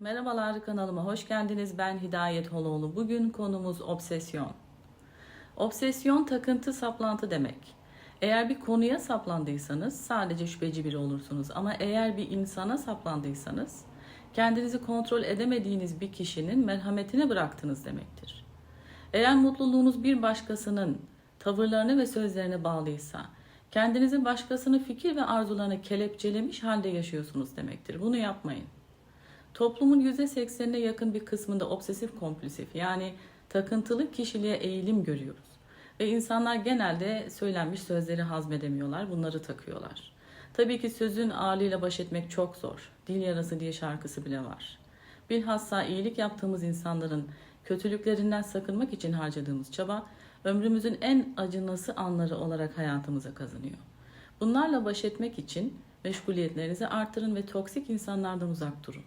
Merhabalar kanalıma hoş geldiniz. Ben Hidayet Holoğlu. Bugün konumuz obsesyon. Obsesyon takıntı saplantı demek. Eğer bir konuya saplandıysanız sadece şüpheci biri olursunuz. Ama eğer bir insana saplandıysanız kendinizi kontrol edemediğiniz bir kişinin merhametine bıraktınız demektir. Eğer mutluluğunuz bir başkasının tavırlarına ve sözlerine bağlıysa, kendinizi başkasının fikir ve arzularına kelepçelemiş halde yaşıyorsunuz demektir. Bunu yapmayın. Toplumun %80'ine yakın bir kısmında obsesif kompulsif yani takıntılı kişiliğe eğilim görüyoruz. Ve insanlar genelde söylenmiş sözleri hazmedemiyorlar, bunları takıyorlar. Tabii ki sözün ağırlığıyla baş etmek çok zor. Dil yarası diye şarkısı bile var. Bilhassa iyilik yaptığımız insanların kötülüklerinden sakınmak için harcadığımız çaba ömrümüzün en acınası anları olarak hayatımıza kazanıyor. Bunlarla baş etmek için meşguliyetlerinizi artırın ve toksik insanlardan uzak durun.